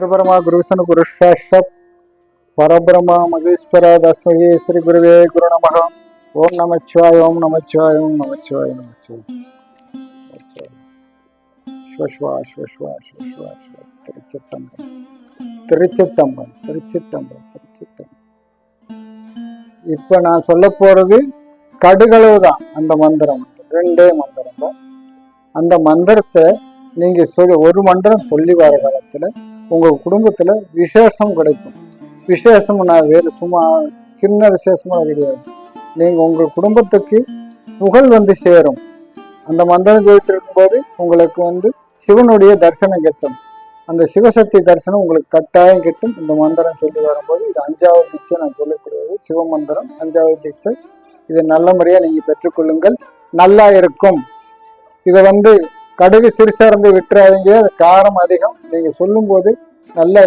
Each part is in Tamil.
பரபிரமா குருவிஷ்ணு குருஷாஷப் பரபிரமா மகேஸ்வர தஸ்மகி ஸ்ரீ குருவே குரு நமக ஓம் நமச்சிவாய் ஓம் நமச்சிவாய் ஓம் நமச்சிவாய் நமச்சிவாய் ஸ்வஸ்வா ஸ்வஸ்வா ஸ்வஸ்வா திருச்சித்தம்பன் திருச்சித்தம்பன் திருச்சித்தம்பன் திருச்சித்தம்பன் இப்போ நான் சொல்ல போகிறது கடுகளவு தான் அந்த மந்திரம். ரெண்டே மந்திரம் தான் அந்த மந்திரத்தை நீங்கள் சொல்லி ஒரு மந்திரம் சொல்லி வர காலத்தில் உங்கள் குடும்பத்தில் விசேஷம் கிடைக்கும். விசேஷம் நான் வேறு சும்மா சின்ன விசேஷமாக கிடையாது. நீங்கள் உங்கள் குடும்பத்துக்கு புகழ் வந்து சேரும். அந்த மந்திரம் சொல்லிட்டு இருக்கும்போது உங்களுக்கு வந்து சிவனுடைய தரிசனம் கிட்டும். அந்த சிவசக்தி தரிசனம் உங்களுக்கு கட்டாயம் கிட்டும். இந்த மந்திரம் சொல்லி வரும்போது இது அஞ்சாவது தீட்சை நான் சொல்லக்கூடியது சிவ மந்திரம் அஞ்சாவது தீட்சை. இதை நல்ல முறையாக நீங்கள் பெற்றுக்கொள்ளுங்கள் நல்லா இருக்கும். இதை வந்து கடுகு சிறுசார்ந்து விட்டுறாதீங்க. அது காரம் அதிகம். நீங்கள் சொல்லும்போது நல்ல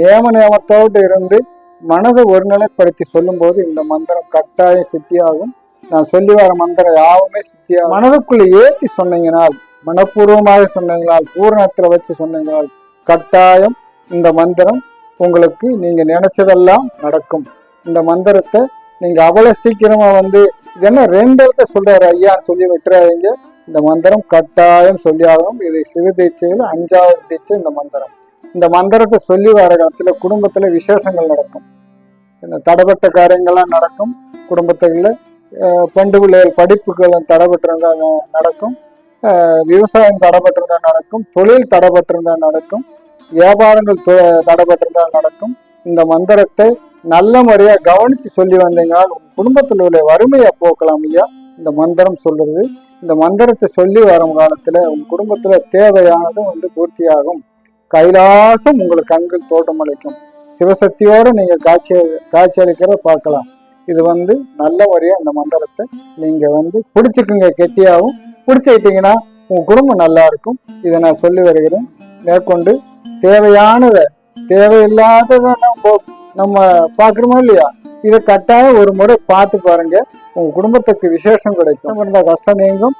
நேம நேமத்தோடு இருந்து மனதை ஒருநிலைப்படுத்தி சொல்லும்போது இந்த மந்திரம் கட்டாயம் சித்தியாகும். நான் சொல்லி வர மந்திரம் யாவுமே சித்தியாகும் மனதுக்குள்ள ஏற்றி சொன்னீங்கனால் மனப்பூர்வமாக சொன்னீங்களால் பூரணத்தில் வச்சு சொன்னீங்களால் கட்டாயம் இந்த மந்திரம் உங்களுக்கு நீங்கள் நினைச்சதெல்லாம் நடக்கும். இந்த மந்திரத்தை நீங்கள் அவ்வளோ சீக்கிரமாக வந்து என்ன ரெண்டு இடத்த சொல்றாரு ஐயான்னு சொல்லி விட்டுறாதீங்க. இந்த மந்திரம் கட்டாயம் சொல்லி ஆகணும். இது சிவ தீட்சையில் அஞ்சாவது தீட்சை இந்த மந்திரம். இந்த மந்திரத்தை சொல்லி வர காலத்தில் குடும்பத்தில் விசேஷங்கள் நடக்கும். இந்த தடைப்பட்ட காரியங்கள்லாம் நடக்கும். குடும்பத்தில் பண்டு பிள்ளைகள் படிப்புகள் தடைபட்டிருந்தா நடக்கும். விவசாயம் தடைபட்டிருந்தா நடக்கும். தொழில் தடைபட்டிருந்தா நடக்கும். வியாபாரங்கள் தொ- தடைபட்டிருந்தா நடக்கும். இந்த மந்திரத்தை நல்ல முறையாக கவனித்து சொல்லி வந்தீங்கன்னா குடும்பத்தில் உள்ள வறுமையை போக்கலாம் ஐயா. இந்த மந்திரம் சொல்றது. இந்த மந்திரத்தை சொல்லி வரும் காலத்துல உங்க குடும்பத்துல தேவையானதும் வந்து பூர்த்தியாகும். கைலாசம் உங்களுக்கு கண்கள் தோட்டமளிக்கும் சிவசக்தியோட நீங்க காட்சி காட்சி அளிக்கிறத பார்க்கலாம். இது வந்து நல்ல வழியாக இந்த மந்திரத்தை நீங்க வந்து பிடிச்சிக்குங்க கெட்டியாகவும் பிடிச்சிக்கிட்டீங்கன்னா உங்க குடும்பம் நல்லா இருக்கும். இதை நான் சொல்லி வருகிறேன். மேற்கொண்டு தேவையானதை தேவையில்லாததை நம்ம நம்ம பார்க்குறோமோ இல்லையா? இதை கட்டாயம் ஒரு முறை பார்த்து பாருங்க. உங்க குடும்பத்துக்கு விசேஷம் கிடைக்கும். இருந்தால் கஷ்டம் நீங்கும்.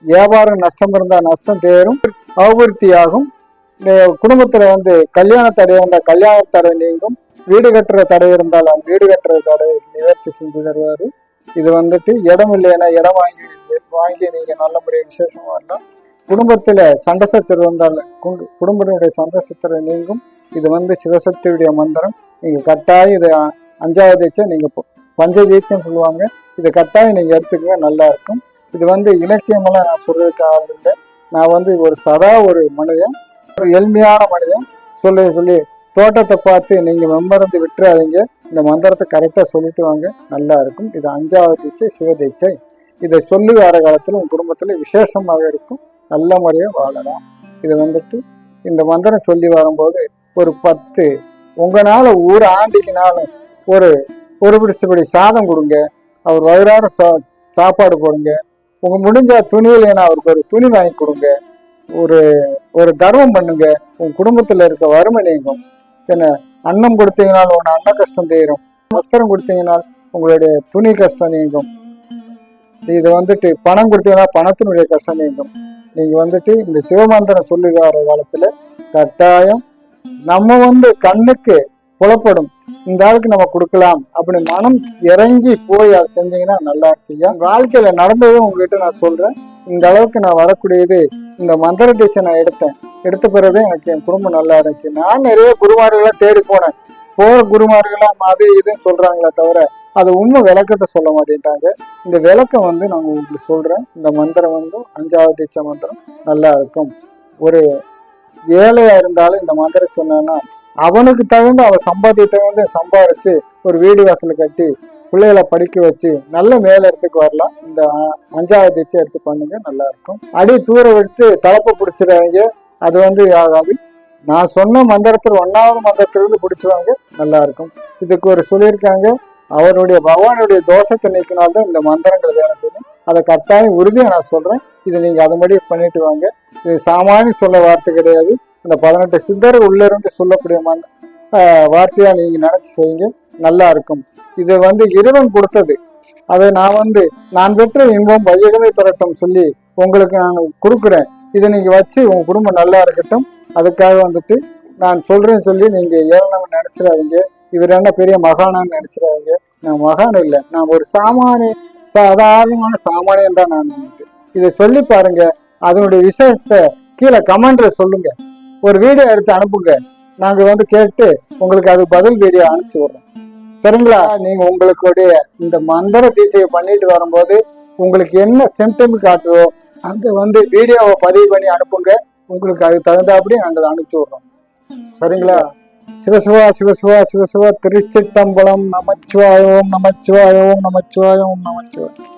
வியாபாரம் நஷ்டம் இருந்தால் நஷ்டம் தேரும். அபிவிருத்தியாகும். இந்த குடும்பத்துல வந்து கல்யாண தடை இருந்தால் கல்யாண தடை நீங்கும். வீடு கட்டுற தடை இருந்தால் வீடு கட்டுற தடை நிவர்த்தி செஞ்சு தருவாரு. இது வந்துட்டு இடம் இல்லைன்னா இடம் வாங்கி வாங்கி நீங்க நல்ல முறையாக விசேஷமா வரலாம். குடும்பத்துல சண்டை வந்தால் குண்டு- குடும்பத்தினுடைய சண்டை நீங்கும். இது வந்து சிவசக்தியுடைய மந்திரம். நீங்க கட்டாயம் இது அஞ்சாவது எச்சம் நீங்கள் ப- சொல்லுவாங்க. இதை கட்டாயம் நீங்கள் எடுத்துக்கங்க நல்லா இருக்கும். இது வந்து இலக்கியமெல்லாம் நான் சொல்றதுக்கு ஆள் இல்லை. நான் வந்து ஒரு சதா ஒரு மனிதன் ஒரு எளிமையான மனிதன். சொல்லி சொல்லி. தோட்டத்தை பார்த்து நீங்கள் மெம்மறந்து விட்டுறாதீங்க. இந்த மந்திரத்தை கரெக்டாக சொல்லிட்டு வாங்க. நல்லா இருக்கும். இது அஞ்சாவது தீட்சை சிவதீட்சை இதை சொல்லி வர காலத்தில் உங்கள் குடும்பத்தில் விசேஷமாக இருக்கும். நல்ல முறையாக வாழலாம். இது வந்துட்டு இந்த மந்திரம் சொல்லி வரும்போது ஒரு பத்து உங்களால் ஒரு ஆண்டிக்குனாலும் ஒரு ஒரு பிடிச்சபடி சாதம் கொடுங்க அவர் வயிறார சா சாப்பாடு போடுங்க உங்க முடிஞ்ச துணியில் ஏன்னா அவருக்கு ஒரு துணி வாங்கி கொடுங்க ஒரு ஒரு தர்மம் பண்ணுங்க உங்க குடும்பத்துல இருக்க வறுமை நீங்கும் என்ன அன்னம் கொடுத்தீங்கனால் உன் அன்ன கஷ்டம் தீரும் வஸ்திரம் கொடுத்தீங்கனால் உங்களுடைய துணி கஷ்டம் நீங்கும் இது வந்துட்டு பணம் கொடுத்தீங்கன்னா பணத்தினுடைய கஷ்டம் நீங்கும் நீங்க வந்துட்டு இந்த சிவமந்திரம் சொல்லுகிற காலத்துல கட்டாயம் நம்ம வந்து கண்ணுக்கு புலப்படும். இந்த ஆளுக்கு நம்ம கொடுக்கலாம். அப்படி மனம் இறங்கி போய் அதை செஞ்சீங்கன்னா நல்லா இருப்பீங்க வாழ்க்கையில நடந்ததும் உங்ககிட்ட நான் சொல்றேன். இந்த அளவுக்கு நான் வரக்கூடியது இந்த மந்திர டீச்சர் நான் எடுத்தேன். எடுத்த பிறகு எனக்கு என் குடும்பம் நல்லா இருந்துச்சு. நான் நிறைய குருமார்களை தேடி போனேன். போற குருமார்களாம் அது இதுன்னு சொல்றாங்களே தவிர அது உண்மை விளக்கத்தை சொல்ல மாட்டேன்ட்டாங்க. இந்த விளக்கம் வந்து நான் உங்களுக்கு சொல்றேன். இந்த மந்திரம் வந்து அஞ்சாவது டீச்சர் மந்திரம் நல்லா இருக்கும். ஒரு ஏழையா இருந்தாலும் இந்த மந்திரம் சொன்னேன்னா அவனுக்கு தகுந்த அவன் சம்பாத்தியத்தை தகுந்த சம்பாரிச்சு ஒரு வீடு வாசல் கட்டி பிள்ளைகளை படிக்க வச்சு நல்ல மேல இடத்துக்கு வரலாம். இந்த அஞ்சாவது தீட்சை எடுத்து பண்ணுங்க நல்லா இருக்கும். அடி தூர விட்டு தலைப்பு பிடிச்சிடாங்க அது வந்து ஆகாது. நான் சொன்ன மந்திரத்தில் ஒன்னாவது மந்திரத்திலிருந்து பிடிச்சுவாங்க நல்லா இருக்கும். இதுக்கு ஒரு சொல்லியிருக்காங்க அவருடைய பகவானுடைய தோஷத்தை நீக்கினால்தான் இந்த மந்திரங்கள் வேலை செய்யும். அதை கட்டாயம் உறுதியாக நான் சொல்கிறேன் இதை நீங்க அதுபடி பண்ணிட்டு வாங்க. இது சாமானிய சொல்ல வார்த்தை கிடையாது. இந்த பதினெட்டு சித்தர் உள்ளிருந்து சொல்லக்கூடிய மண் வார்த்தையா நீங்க நினைச்சு செய்யுங்க. நல்லா இருக்கும். இது வந்து இறைவன் கொடுத்தது. அதை நான் வந்து நான் பெற்ற இன்பம் வையகமே பெறட்டும் சொல்லி உங்களுக்கு நான் கொடுக்குறேன். இதை நீங்க வச்சு உங்க குடும்பம் நல்லா இருக்கட்டும். அதுக்காக வந்துட்டு நான் சொல்றேன்னு சொல்லி நீங்க ஏளனம் நினைச்சிடாதீங்க. இவர் என்ன பெரிய மகானான்னு நினைச்சிடாதீங்க. நான் மகான் இல்லை. நான் ஒரு சாமானிய சாதாரணமான சாமானியன் தான் நான். நினைக்கிறேன். இதை சொல்லி பாருங்க. அதனுடைய விசேஷத்தை கீழே கமெண்ட்ல சொல்லுங்க. ஒரு வீடியோ எடுத்து அனுப்புங்க. நாங்க வந்து கேட்டு உங்களுக்கு அது பதில் வீடியோ அனுப்பிச்சு விடுறோம். சரிங்களா? நீங்க உங்களுடைய இந்த மந்திர டீச்சரை பண்ணிட்டு வரும்போது உங்களுக்கு என்ன சிம்டம் காட்டுதோ அங்க வந்து வீடியோவை பதிவு பண்ணி அனுப்புங்க. உங்களுக்கு அது தகுந்தாப்படி நாங்கள் அனுப்பிச்சு விடுறோம். சரிங்களா? சிவசிவா சிவசிவா சிவசிவா திருச்சிட்டம்பலம் நமச்சிவாயோம் நமச்சிவாயோம் நமச்சிவாயோம் நமச்சிவாயம்